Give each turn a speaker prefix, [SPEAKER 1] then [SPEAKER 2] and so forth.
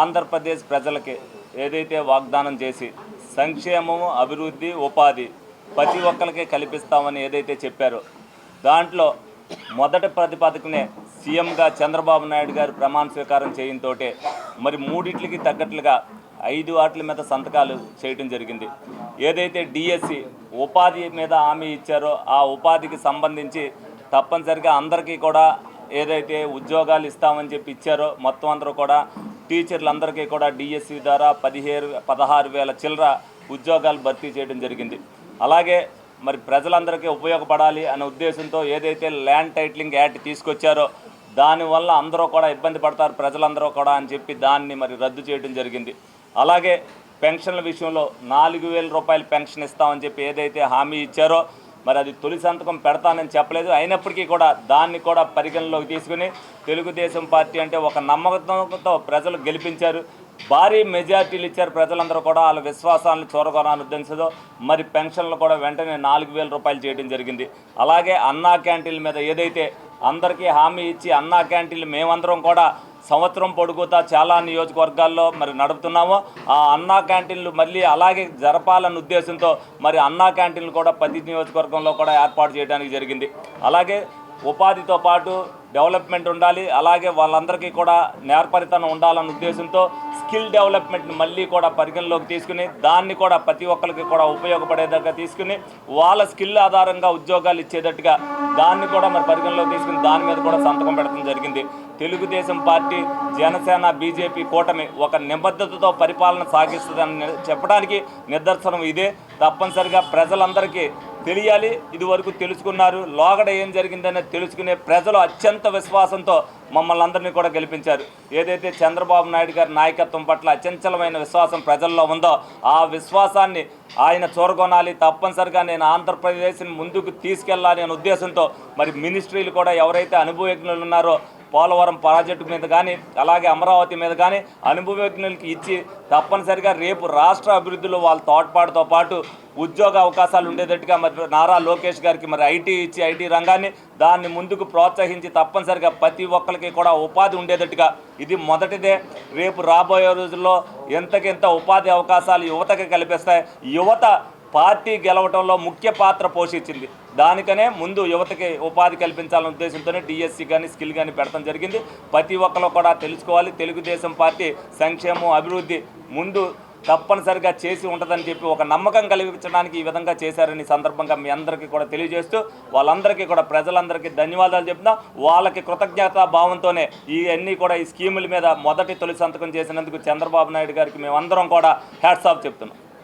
[SPEAKER 1] ఆంధ్రప్రదేశ్ ప్రజలకి ఏదైతే వాగ్దానం చేసి సంక్షేమము అభివృద్ధి ఉపాధి ప్రతి ఒక్కరికి కల్పిస్తామని ఏదైతే చెప్పారో దాంట్లో మొదటి ప్రతిపాదికనే సీఎంగా చంద్రబాబు నాయుడు గారు ప్రమాణ స్వీకారం చేయంతో మరి మూడిట్లకి తగ్గట్లుగా ఐదు వాటిల మీద సంతకాలు చేయడం జరిగింది. ఏదైతే డిఎస్సి ఉపాధి మీద హామీ ఇచ్చారో ఆ ఉపాధికి సంబంధించి తప్పనిసరిగా అందరికీ కూడా ఏదైతే ఉద్యోగాలు ఇస్తామని చెప్పి ఇచ్చారో మొత్తం అందరూ కూడా టీచర్లందరికీ కూడా డిఎస్సి ద్వారా పదిహేను పదహారు వేల చిల్లర ఉద్యోగాలు భర్తీ చేయడం జరిగింది. అలాగే మరి ప్రజలందరికీ ఉపయోగపడాలి అనే ఉద్దేశంతో ఏదైతే ల్యాండ్ టైటిలింగ్ యాక్ట్ తీసుకొచ్చారో దానివల్ల అందరూ కూడా ఇబ్బంది పడతారు ప్రజలందరూ కూడా అని చెప్పి దాన్ని మరి రద్దు చేయడం జరిగింది. అలాగే పెన్షన్ల విషయంలో నాలుగు వేల రూపాయలు పెన్షన్ ఇస్తామని చెప్పి ఏదైతే హామీ ఇచ్చారో మరి అది తొలి సంతకం పెడతానని చెప్పలేదు. అయినప్పటికీ కూడా దాన్ని కూడా పరిగణలోకి తీసుకుని తెలుగుదేశం పార్టీ అంటే ఒక నమ్మకంతో ప్రజలు గెలిపించారు. భారీ మెజార్టీలు ఇచ్చారు ప్రజలందరూ కూడా. వాళ్ళ విశ్వాసాలను చూరగొనాలని ఉద్దేశంతో మరి పెన్షన్లు కూడా వెంటనే నాలుగు వేల రూపాయలు చేయడం జరిగింది. అలాగే అన్నా క్యాంటీన్ల మీద ఏదైతే అందరికీ హామీ ఇచ్చి అన్నా క్యాంటీన్లు మేమందరం కూడా సంవత్సరం పొడుగుతా చాలా నియోజకవర్గాల్లో మరి నడుపుతున్నాము. ఆ అన్నా క్యాంటీన్లు మళ్ళీ అలాగే జరపాలన్న ఉద్దేశంతో మరి అన్నా క్యాంటీన్లు కూడా ప్రతి నియోజకవర్గంలో కూడా ఏర్పాటు చేయడానికి జరిగింది. అలాగే ఉపాధితో పాటు డెవలప్మెంట్ ఉండాలి. అలాగే వాళ్ళందరికీ కూడా నేర్పరితనం ఉండాలన్న ఉద్దేశంతో స్కిల్ డెవలప్మెంట్ని మళ్ళీ కూడా పరిగణలోకి తీసుకుని దాన్ని కూడా ప్రతి ఒక్కరికి కూడా ఉపయోగపడేదాకా తీసుకుని వాళ్ళ స్కిల్ ఆధారంగా ఉద్యోగాలు ఇచ్చేటట్టుగా దాన్ని కూడా మరి పరిగణలోకి తీసుకుని దాని మీద కూడా సంతకం పెట్టడం జరిగింది. తెలుగుదేశం పార్టీ జనసేన బీజేపీ కూటమి ఒక నిబద్ధతతో పరిపాలన సాగిస్తుందని చెప్పడానికి నిదర్శనం ఇదే. తప్పనిసరిగా ప్రజలందరికీ తెలియాలి. ఇదివరకు తెలుసుకున్నారు. లోగడ ఏం జరిగిందనే తెలుసుకునే ప్రజలు అత్యంత విశ్వాసంతో మమ్మల్ని అందరినీ కూడా గెలిపించారు. ఏదైతే చంద్రబాబు నాయుడు గారి నాయకత్వం పట్ల అచంచలమైన విశ్వాసం ప్రజల్లో ఉందో ఆ విశ్వాసాన్ని ఆయన చూరగొనాలి. తప్పనిసరిగా నేను ఆంధ్రప్రదేశ్ని ముందుకు తీసుకెళ్ళాలి అనే ఉద్దేశంతో మరి మినిస్ట్రీలు కూడా ఎవరైతే అనుభవజ్ఞులు ఉన్నారో పోలవరం ప్రాజెక్టు మీద కానీ అలాగే అమరావతి మీద కానీ అనుభవజ్ఞులకి ఇచ్చి తప్పనిసరిగా రేపు రాష్ట్ర అభివృద్ధిలో వాళ్ళ తోడ్పాటుతో పాటు ఉద్యోగ అవకాశాలు ఉండేటట్టుగా మరి నారా లోకేష్ గారికి మరి ఐటీ ఇచ్చి ఐటీ రంగాన్ని దాన్ని ముందుకు ప్రోత్సహించి తప్పనిసరిగా ప్రతి ఒక్కరికి కూడా ఉపాధి ఉండేటట్టుగా ఇది మొదటిదే. రేపు రాబోయే రోజుల్లో ఎంతకెంత ఉపాధి అవకాశాలు యువతకి కల్పిస్తాయి. యువత పార్టీ గెలవడంలో ముఖ్య పాత్ర పోషించింది. దానికనే ముందు యువతకి ఉపాధి కల్పించాలనే ఉద్దేశంతోనే డిఎస్సి కానీ స్కిల్ కానీ పెడతాం జరిగింది. ప్రతి ఒక్కరు కూడా తెలుసుకోవాలి. తెలుగుదేశం పార్టీ సంక్షేమం అభివృద్ధి ముందు తప్పనిసరిగా చేసి ఉంటుందని చెప్పి ఒక నమ్మకం కలిగించడానికి ఈ విధంగా చేశారని సందర్భంగా మీ అందరికీ కూడా తెలియజేస్తూ వాళ్ళందరికీ కూడా ప్రజలందరికీ ధన్యవాదాలు చెప్తున్నాం. వాళ్ళకి కృతజ్ఞతా భావంతోనే ఇవన్నీ కూడా ఈ స్కీముల మీద మొదటి తొలి సంతకం చేసినందుకు చంద్రబాబు నాయుడు గారికి మేమందరం కూడా హ్యాట్స్ ఆఫ్ చెప్తున్నాం.